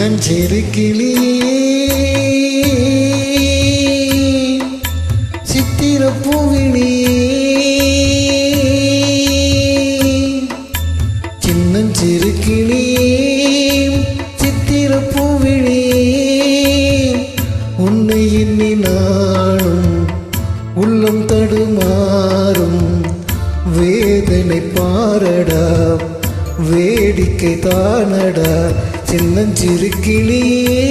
சின்னஞ்சிறு கிளியே சித்திர பூவினி. சின்னஞ்சிறு கிளியே சித்திர பூவினி. உன்னை எண்ணி நானும் உள்ளம் தடுமாறும். வேதனை பாரடா வேடிக்கை தானடா சின்னஞ்சிறு கிளியே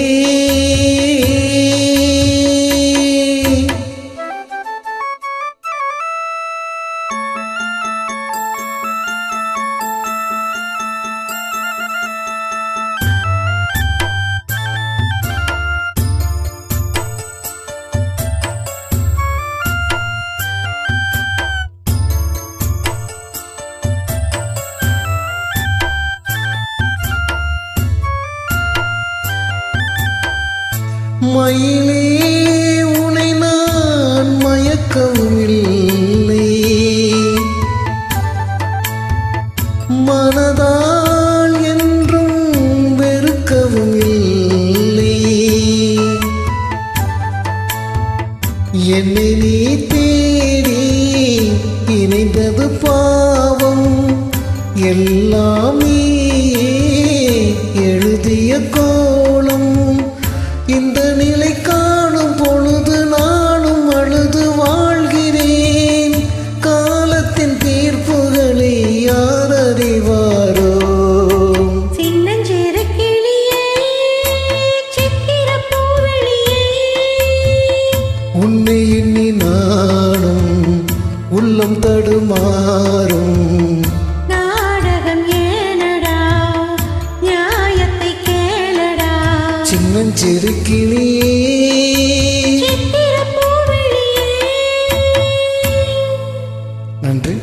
மயிலே உனை நான் மயக்கவும் இல்லை மனதால் என்றும் வெறுக்கவும் இல்லை என்னை நீ தேடி இணைந்தது பாவம். எல்லாமே நானும் உள்ளம் தடுமாறும். நாடகம் ஏனடா? நியாயத்தை கேளடா? சின்னஞ்சிறு கிளியே நன்றி.